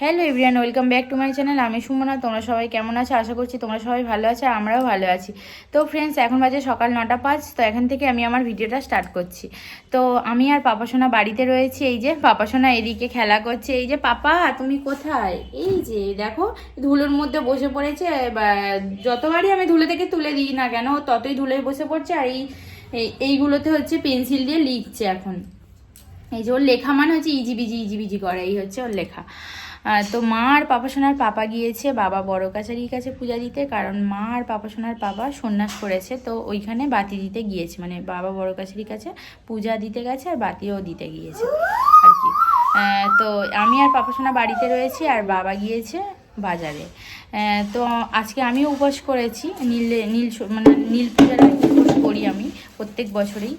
Hello everyone welcome back to my channel আমি সুমনা, তোমরা সবাই কেমন আছো? আশা করছি তোমরা সবাই ভালো আছো আমরাও ভালো আছি। তো ফ্রেন্ডস এখন বাজে সকাল নটা পাঁচ, তো এখান থেকে আমি আমার ভিডিওটা স্টার্ট করছি। তো আমি আর পাপাসোনা বাড়িতে রয়েছি, এই যে পাপাসোনা এদিকে খেলা করছে। এই যে পাপা, তুমি কোথায়? এই যে, দেখো, ধুলোর মধ্যে বসে পড়েছে। যতবারই আমি ধুলো থেকে তুলে দিই না কেন, ততই ধুলোয় বসে পড়ছে আর এই, এই- এইগুলোতে হচ্ছে পেন্সিল দিয়ে লিখছে এখন। এই যে ওর লেখা মানে হচ্ছে ইজি বিজি ইজি বিজি করা, এই হচ্ছে ওর লেখা। তো মা আর পাপা সোনার পাপা গিয়েছে, বাবা বড় কাছারির কাছে পূজা দিতে, কারণ মা আর পাপা সোনার পাপা সন্ন্যাস করেছে, তো ওইখানে বাতি দিতে গিয়েছে মানে বাবা বড় কাছারির কাছে পূজা দিতে গেছে আর বাতিও দিতে গিয়েছে, আর কি। তো আমি আর পাপা সোনা বাড়িতে রয়েছি আর বাবা গিয়েছে বাজারে। তো আজকে আমিও উপোস করেছি, নীল নীল মানে নীল পূজার করি আমি প্রত্যেক বছরেই।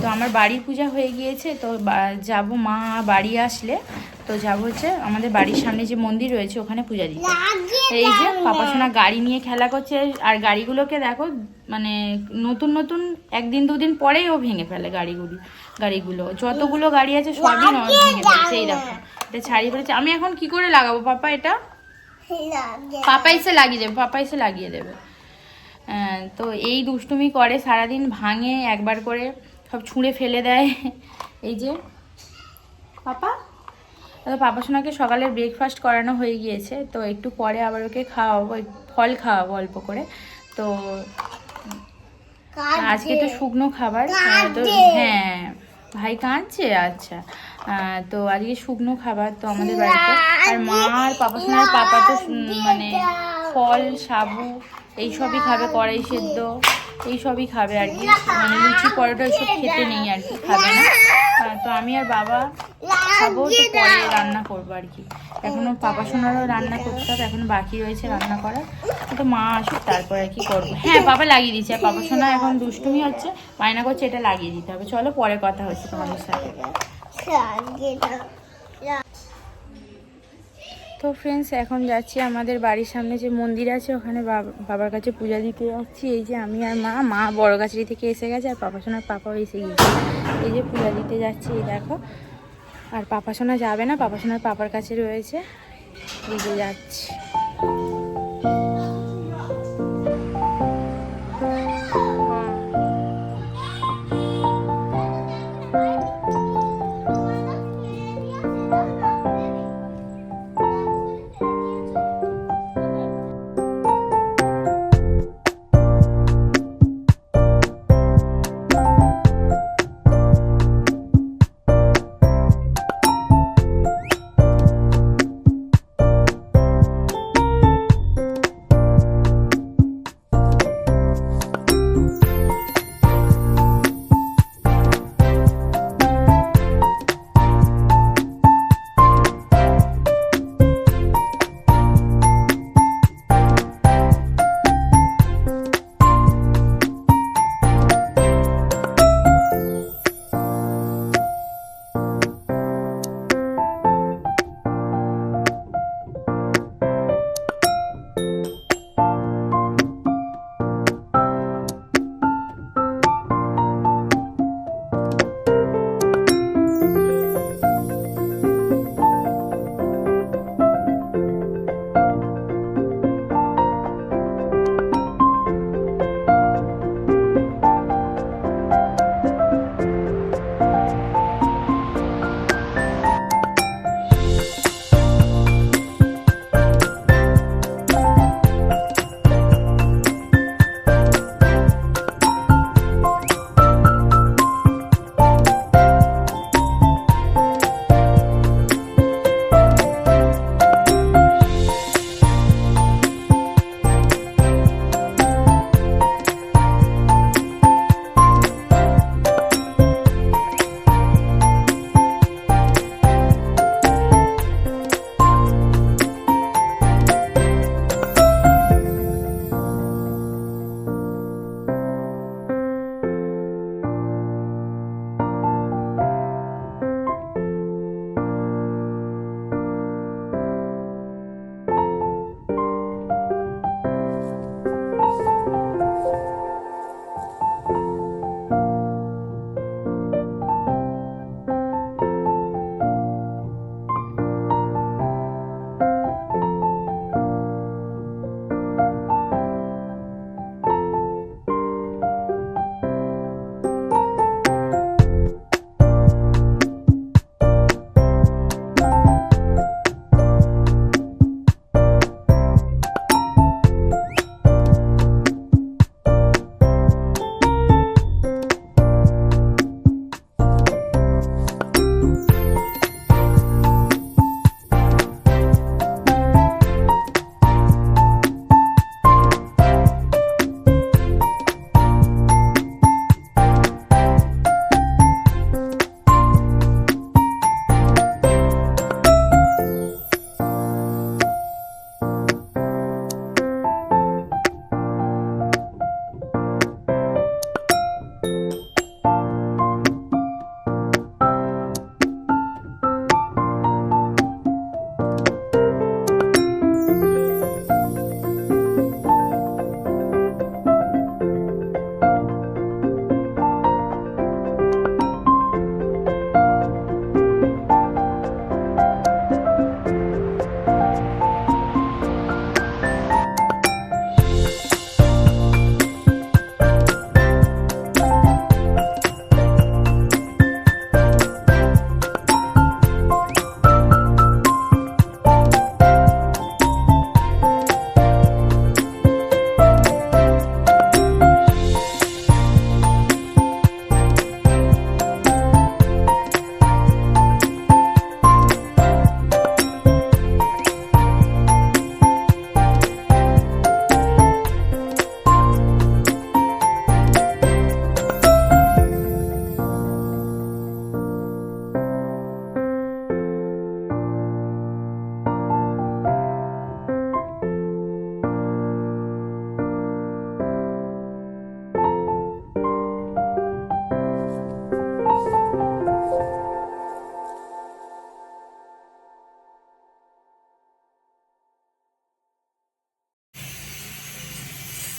তো আমার বাড়ির পূজা হয়ে গিয়েছে তো যাব মা বাড়ি আসলে তো যাব হচ্ছে আমাদের বাড়ির সামনে যে মন্দির রয়েছে ওখানে পূজা দিতে। এই যে পাপাসোনা গাড়ি নিয়ে খেলা করছে আর গাড়িগুলোকে দেখো মানে নতুন নতুন একদিন দুদিন পরেই ও ভেঙে ফেলে গাড়িগুলি গাড়িগুলো। যতগুলো গাড়ি আছে সবই ভেঙে ফেলছে এই দেখো এটা ছাড়িয়ে ফেলেছে। আমি এখন কি করে লাগাবো পাপা এটা? পাপা এসে লাগিয়ে দেবে পাপা এসে লাগিয়ে দেবে। তো এই দুষ্টুমি করে সারাদিন ভাঙে একবার করে সব ছুঁড়ে ফেলে দেয়। এই যে পাপা? তো পাপা সোনাকে সকালে ব্রেকফাস্ট করানো হয়ে গিয়েছে তো একটু পরে আবার ওকে খাওয়াবো ফল খাওয়াবো অল্প করে। তো আজকে তো শুকনো খাবার তো হ্যাঁ ভাই কাঁদছে আচ্ছা। তো আজকে শুকনো খাবার তো আমাদের বাড়িতে। আর মা আর পাপা সোনার পাপা তো মানে ফল সাবু এইসবই খাবে কড়াই সেদ্ধ এইসবই খাবে আর কি। মানে লুচি পরোটা এইসব খেতে নেই আর কি, খাবে না। তো আমি আর বাবা খাব, তো পরে রান্না করব আর কি। এখনও পাপা সোনারও রান্না করতে হবে, এখন বাকি রয়েছে রান্না করা তো মা আসুক, তারপর আর কি করব। হ্যাঁ বাবা লাগিয়ে দিচ্ছে পাপা সোনা এখন দুষ্টুমি হচ্ছে বায়না করছে, এটা লাগিয়ে দিতে হবে। চলো পরে কথা হচ্ছে তোমাদের সাথে। তো ফ্রেন্ডস এখন যাচ্ছি আমাদের বাড়ির সামনে যে মন্দির আছে, ওখানে বাবা- বাবার কাছে পূজা দিতে যাচ্ছি। এই যে আমি আর মা মা বড় গাছড়ি থেকে এসে গেছে, আর পাপা সোনার পাপাও এসে গিয়েছে এই যে পূজা দিতে যাচ্ছি, এই দেখো। আর পাপা সোনা যাবে না, পাপা সোনার পাপার কাছে রয়েছে। এই যে যাচ্ছি।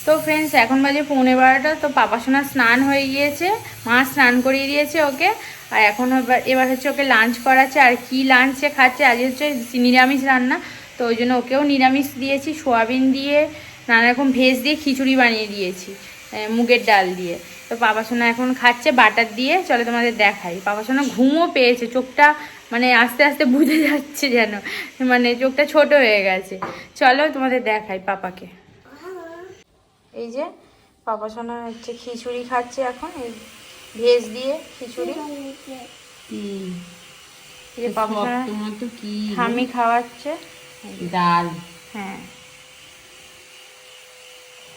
তো ফ্রেন্ডস এখন বাজে পৌনে বারোটা, তো পাপা সোনা স্নান হয়ে গিয়েছে। মা স্নান করিয়ে দিয়েছে ওকে। আর এখন এবার হচ্ছে ওকে লাঞ্চ করাচ্ছে। আর কি লাঞ্চে খাচ্ছে, আজ হচ্ছে নিরামিষ রান্না। তো ওই জন্য ওকেও নিরামিষ দিয়েছি, সোয়াবিন দিয়ে, নানা রকম ভেজ দিয়ে খিচুড়ি বানিয়ে দিয়েছি মুগের ডাল দিয়ে। তো পাপা সোনা এখন খাচ্ছে বাটার দিয়ে। চলো তোমাদের দেখাই। পাপা সোনা ঘুমও পেয়েছে, চোখটা মানে আস্তে আস্তে বুঝে যাচ্ছে যেন। মানে চোখটা ছোট হয়ে গেছে। চলো তোমাদের দেখাই পাপাকে। এই যে পাপা সোনা হচ্ছে খিচুড়ি খাচ্ছে এখন এই ভেজ দিয়ে খিচুড়ি। এই যে পাপা তো কি? হামি খাওয়াচ্ছে। ডাল। হ্যাঁ।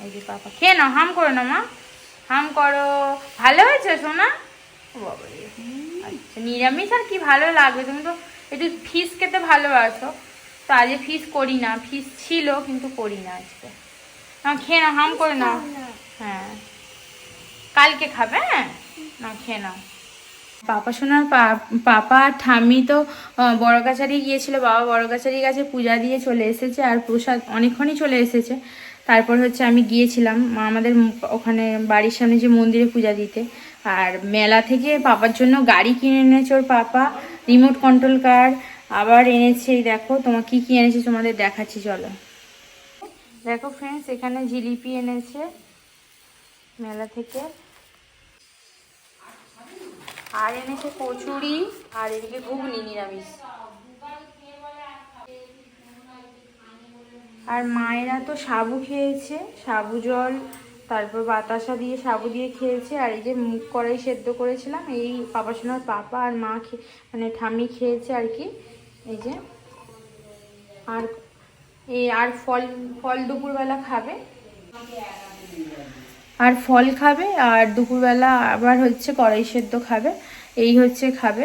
এই যে পাপা খেয়ে নাও হাম করো না মা। হাম করো। ভালো হয়েছে সোনা? বাবা আচ্ছা নিরামিষ আর কি ভালো লাগবে? তুমি তো একটু ফিস খেতে ভালোবাসো। তো আজকে ফিস করি না ফিস ছিল কিন্তু করি না আজকে। না খেয়ে নাও হাম করে নাও। হ্যাঁ। কালকে খাবে হ্যাঁ? না খেয়ে নাও। পাপা সোনার পা- পাপা আর ঠাম্মি তো বড় কাছারি গিয়েছিল বাবা বড় কাছারি কাছে পূজা দিয়ে চলে এসেছে আর প্রসাদ অনেকক্ষণই চলে এসেছে। তারপর হচ্ছে আমি গিয়েছিলাম মা- আমাদের ওখানে বাড়ির সামনে যে মন্দিরে পূজা দিতে। আর মেলা থেকে পাপার জন্য গাড়ি কিনে এনেছে ওর পাপা রিমোট কন্ট্রোল কার আবার এনেছে দেখো তোমার কি কি এনেছে তোমাদের দেখাচ্ছি চলো। দেখো ফ্রেন্ডস এখানে জিলিপি এনেছে মেলা থেকে। আর এনেছে কচুরি, আর এদিকে ঘুগনি, নিরামিষ। আর মায়েরা তো সাবু খেয়েছে, সাবু জল, তারপর বাতাসা দিয়ে সাবু দিয়ে খেয়েছে, আর এই যে মুখ কড়াই সেদ্ধ করেছিলাম, এই পাপা সোনার পাপা আর মা মানে ঠাম্মি খেয়েছে আর কি, এই যে। আর আর ফল ফল দুপুরবেলা খাবে। আর ফল খাবে, আর দুপুরবেলা আবার হচ্ছে কড়াই সেদ্ধ খাবে, এই হচ্ছে খাবে।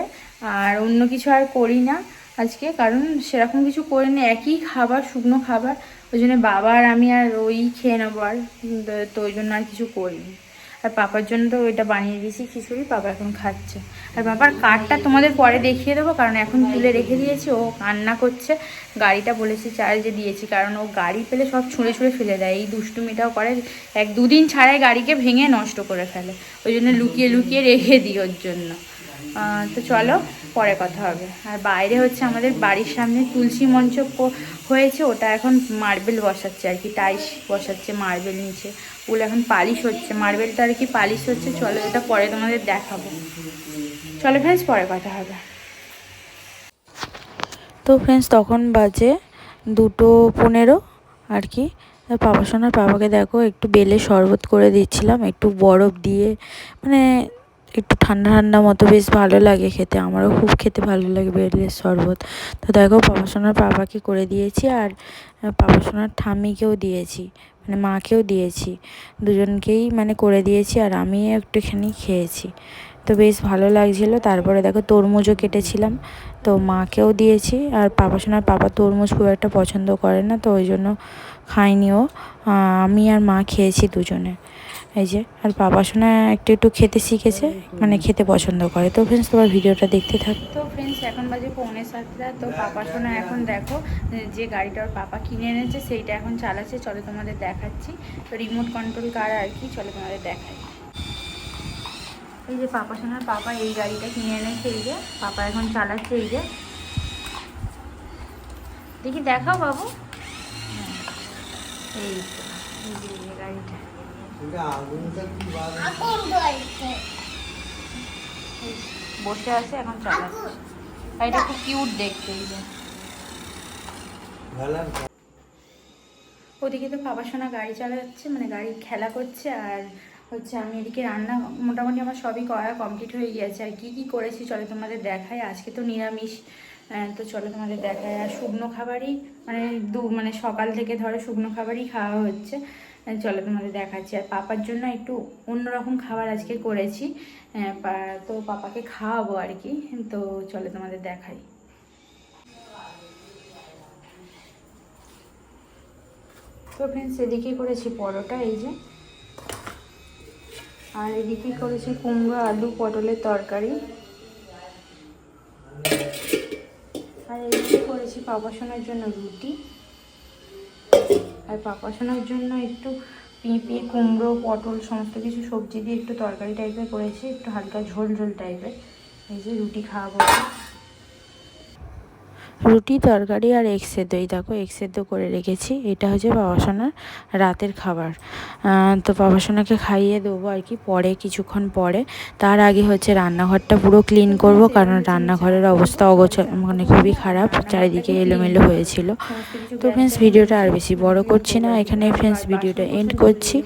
আর অন্য কিছু আর করি না আজকে, কারণ সেরকম কিছু করি না, একই খাবার, শুকনো খাবার। ওই জন্য বাবা আর আমি আর ওই খেয়ে নেব আর, তো ওই জন্য আর কিছু করিনি। আর পাপার জন্য তো ওইটা বানিয়ে দিয়েছি, খিচুড়ি, পাপা এখন খাচ্ছে। আর বাবার কার্ডটা তোমাদের পরে দেখিয়ে দেবো, কারণ এখন তুলে রেখে দিয়েছি, ও কান্না করছে। গাড়িটা বলেছি চার্জে দিয়েছি, কারণ ও গাড়ি পেলে সব ছুঁড়ে ছুঁড়ে ফেলে দেয়। এই দুষ্টুমিটাও করে, এক দুদিন ছাড়াই গাড়িকে ভেঙে নষ্ট করে ফেলে। ওই জন্য লুকিয়ে লুকিয়ে রেখে দিই ওর জন্য। তো চলো, পরে কথা হবে। আর বাইরে হচ্ছে আমাদের বাড়ির সামনে তুলসী মঞ্চ হয়েছে, ওটা এখন মার্বেল বসাচ্ছে আর কি টাইস বসাচ্ছে মার্বেল নিচে। ওগুলো এখন পালিশ হচ্ছে। মার্বেলটা আর কি পালিশ হচ্ছে। চলো এটা পরে তোমাদের দেখাবো। চলো ফ্রেন্ডস পরে কথা হবে। তো ফ্রেন্ডস তখন বাজে দুটো পনেরো আর কি। পাপা সোনার পাপাকে দেখো, একটু বেলে শরবত করে দিচ্ছিলাম, একটু বরফ দিয়ে মানে একটু ঠান্ডা ঠান্ডা মতো বেশ ভালো লাগে খেতে। আমারও খুব খেতে ভালো লাগে বেলের শরবত। তো দেখো পাপা সোনার পাপাকে করে দিয়েছি আর আহ, পাপা সোনার ঠাম্মিকেও দিয়েছি মানে মাকেও দিয়েছি। দুজনকেই মানে করে দিয়েছি আর আমি একটুখানি খেয়েছি। তো বেশ ভালো লাগছিল। তারপরে দেখো তরমুজও কেটেছিলাম তো মাকেও দিয়েছি। আর পাপা সোনার পাপা তরমুজ খুব একটা পছন্দ করে না তো ওই জন্য খাইনিও আমি আর মা খেয়েছি দুজনে। এই যে আর পাপা সোনা একটু একটু খেতে শিখেছে মানে খেতে পছন্দ করে। তো ফ্রেন্ডস তোমার ভিডিওটা দেখতে থাক। তো ফ্রেন্ডস এখন বাজে পৌনে সাতটা তো পাপা শোনা এখন দেখো যে গাড়িটা ওর পাপা কিনে এনেছে সেইটা এখন চালাচ্ছে। চলো তোমাদের দেখাচ্ছি। তো রিমোট কন্ট্রোল কার আর কি চলো তোমাদের দেখাই। এই যে পাপা সোনার পাপা এই গাড়িটা কিনে এনেছে এই যে পাপা এখন চালাচ্ছে এই যে। দেখি দেখাও বাবু। হ্যাঁ, এই তো এই যে গাড়িটা। বসে আছে এখন চালাচ্ছে। গাড়িটা খুব কিউট দেখতে এই যে। ওদিকে তো বাবা সোনা গাড়ি চালাচ্ছে মানে গাড়ি খেলা করছে আর হচ্ছে আমি এদিকে রান্না মোটামুটি আমার সবই করা কমপ্লিট হয়ে গিয়েছে। আর কি কি করেছি চলো তোমাদের দেখায় আজকে তো নিরামিষ। তো চলো তোমাদের দেখায় আর শুকনো খাবারই মানে দু মানে সকাল থেকে ধরো শুকনো খাবারই খাওয়া হচ্ছে। চলো তোমাদের দেখাচ্ছি। আর পাপার জন্য একটু অন্যরকম খাবার আজকে করেছি। তো পাপাকে খাওয়াবো আর কি। তো চলো তোমাদের দেখাই। তো ফ্রেন্ডস এদিকে করেছি পরোটা, এই যে। আর এদিকে করেছি কুমড়ো, আলু, পটলের তরকারি। আর এদিকে করেছি পাপাসনের জন্য রুটি। আর পাপাশোনার জন্য একটু পেঁপে, কুমড়ো, পটল, সমস্ত কিছু সবজি দিয়ে একটু তরকারি টাইপের করেছি, একটু হালকা ঝোল ঝোল টাইপের এই যে রুটি খাওয়াবো। রুটি, তরকারি আর এগ সেদ্ধ। এই দেখো, এগ সেদ্ধ করে রেখেছি। এটা হচ্ছে বাবাসোনার রাতের খাবার। তো বাবাসোনাকে খাইয়ে দেবো আর কি পরে, কিছুক্ষণ পরে। তার আগে হচ্ছে রান্নাঘরটা পুরো ক্লিন করব, কারণ রান্নাঘরের অবস্থা অগোছ মানে খুবই খারাপ। চারিদিকে এলোমেলো হয়েছিল। তো ফ্রেন্ডস ভিডিওটা আর বেশি বড় করছি না। এখানে ফ্রেন্ডস ভিডিওটা এন্ড করছি।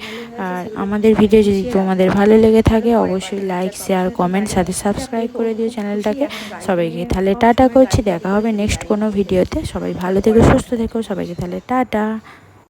আর আমাদের ভিডিও যদি তোমাদের ভালো লেগে থাকে, অবশ্যই লাইক শেয়ার কমেন্ট সাথে সাবস্ক্রাইব করে দিও চ্যানেলটাকে। সবাইকে তাহলে টাটা করছি। দেখা হবে নেক্সট কোনো ভিডিওতে সবাই ভালো থেকো সুস্থ থেকো সবাইকে তাহলে টাটা।